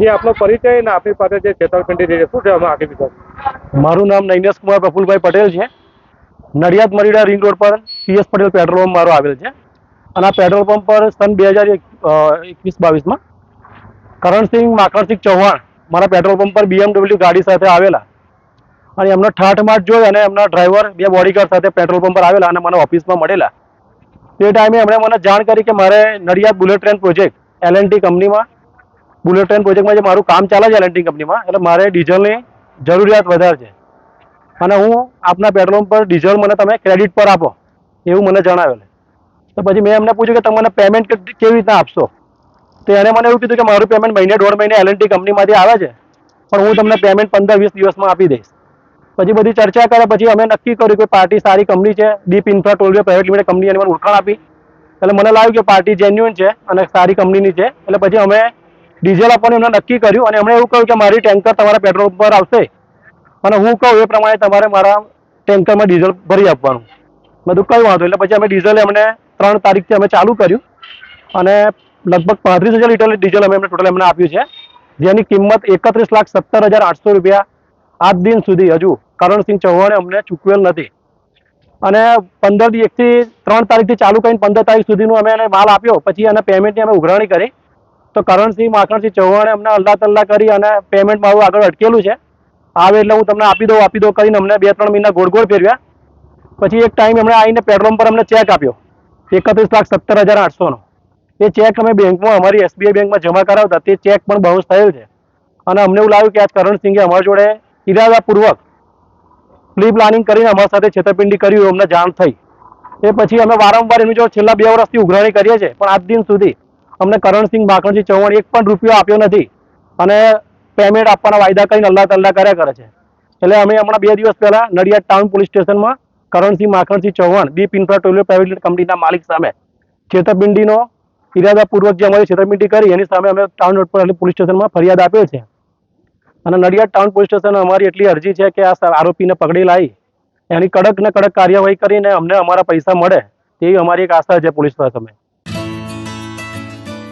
જે આપનો પરિચય ને આપણી પાસે જે છેતરપિંડી રહી શું છે અમે આગળ વિચાર મારું નામ નૈનેશ કુમાર પ્રફુલભાઈ પટેલ છે. નડિયાદ મરીડા રિંગ રોડ પર પીએસ પટેલ પેટ્રોલ પંપ મારો આવેલ છે. અને આ પેટ્રોલ પંપ પર સન બે હજાર એકવીસ બાવીસમાં કરણસિંહ માખણસિંહ ચૌહાણ મારા પેટ્રોલ પંપ પર બીએમડબલ્યુ ગાડી સાથે આવેલા. અને એમનો ઠાઠમાઠ જોઈ અને એમના ડ્રાઈવર બે બોડીગાર્ડ સાથે પેટ્રોલ પંપ પર આવેલા અને મને ઓફિસમાં મળેલા. તે ટાઈમે એમણે મને જાણ કરી કે મારે Nadiad bullet train project L and T કંપનીમાં બુલેટ ટ્રેન પ્રોજેક્ટમાં જે મારું કામ ચાલે છે એલ કંપનીમાં એટલે મારે ડીઝલની જરૂરિયાત વધારે છે. અને હું આપના પેટ્રોલ પર ડીઝલ મને તમે ક્રેડિટ પર આપો, એવું મને જણાવેલું. તો પછી મેં એમને પૂછ્યું કે તમે મને પેમેન્ટ કેવી રીતના આપશો? તો એને મને એવું કીધું કે મારું પેમેન્ટ મહિને, દોઢ મહિને એલએનટી કંપનીમાંથી આવે છે, પણ હું તમને પેમેન્ટ પંદર, વીસ દિવસમાં આપી દઈશ. પછી બધી ચર્ચા કરે, પછી અમે નક્કી કર્યું કે પાર્ટી સારી કંપની છે deep infra tollway private limited company એની મને ઓળખાણ આપી. એટલે મને લાગ્યું કે પાર્ટી જેન્યુઅન છે અને સારી કંપનીની છે. એટલે પછી અમે ડીઝલ આપવાનું એમને નક્કી કર્યું અને એમણે એવું કહ્યું કે મારી ટેન્કર તમારા પેટ્રોલ પર આવશે. અને હું કહું એ પ્રમાણે તમારે મારા ટેન્કરમાં ડીઝલ ભરી આપવાનું. બધું કઈ વાંધો એટલે પછી અમે ડીઝલ એમને ત્રણ તારીખથી અમે ચાલુ કર્યું. અને લગભગ પાંત્રીસ હજાર લીટર ડીઝલ અમે એમને ટોટલ એમને આપ્યું છે. જેની કિંમત એકત્રીસ લાખ સત્તર હજાર આઠસો રૂપિયા આજ દિન સુધી હજુ કરણસિંહ ચૌહાણે અમને ચૂકવેલ નથી. અને પંદર એકથી ત્રણ તારીખથી ચાલુ કરીને પંદર તારીખ સુધીનું અમે એને માલ આપ્યો. પછી એને પેમેન્ટની અમે ઉઘરાણી કરી. તો કરણસિંહ માખણસિંહ ચૌહાણે અમને અલ્લા તલ્લા કરી અને પેમેન્ટ મારું આગળ અટકેલું છે. આવે એટલે હું તમને આપી દઉં આપી દઉં કરીને અમને બે ત્રણ મહિના ગોળ ગોળ ફેરવ્યા. પછી એક ટાઈમ એમણે આવીને પેટ્રોલ પર અમને ચેક આપ્યો, એકત્રીસ લાખ સત્તર હજાર આઠસોનો એ ચેક અમે બેંકમાં, અમારી એસબીઆઈ બેંકમાં જમા કરાવતા, તે ચેક પણ બાઉન્સ થયેલ છે. અને અમને એવું લાગ્યું કે આજ કરણસિંહે અમારા જોડે ઇરાદાપૂર્વક પ્રી પ્લાનિંગ કરીને અમારી સાથે છેતરપિંડી કરી અમને જાણ થઈ. એ પછી અમે વારંવાર એમની જો છેલ્લા બે વર્ષથી ઉઘરાણી કરીએ છીએ, પણ આજ દિન સુધી અમને કરણસિંહ માખણસિંહ ચૌહાણ એક પણ રૂપિયો આપ્યો નથી. અને પેમેન્ટ આપવાના વાયદા કરીને અલ્લાહ તલ્લા કર્યા કરે છે. એટલે અમે હમણાં બે દિવસ પહેલા નડિયાદ ટાઉન પોલીસ સ્ટેશનમાં કરણસિંહ માખણસિંહ ચૌહાણ દીપ ઇન્ફ્રા ટોલિયો પ્રાઇવેટ કંપનીના માલિક સામે છેતરપિંડીનો ઇરાદાપૂર્વક જે અમારી છેતરપિંડી કરી એની સામે અમે ટાઉન રોડ પર પોલીસ સ્ટેશનમાં ફરિયાદ આપ્યો છે અને નડિયાદ ટાઉન પોલીસ સ્ટેશન અમારી એટલી અરજી છે કે આ આરોપીને પકડી લાવી એની કડક ને કડક કાર્યવાહી કરીને અમને અમારા પૈસા મળે, તેવી અમારી એક આશા છે પોલીસ પાસે અમે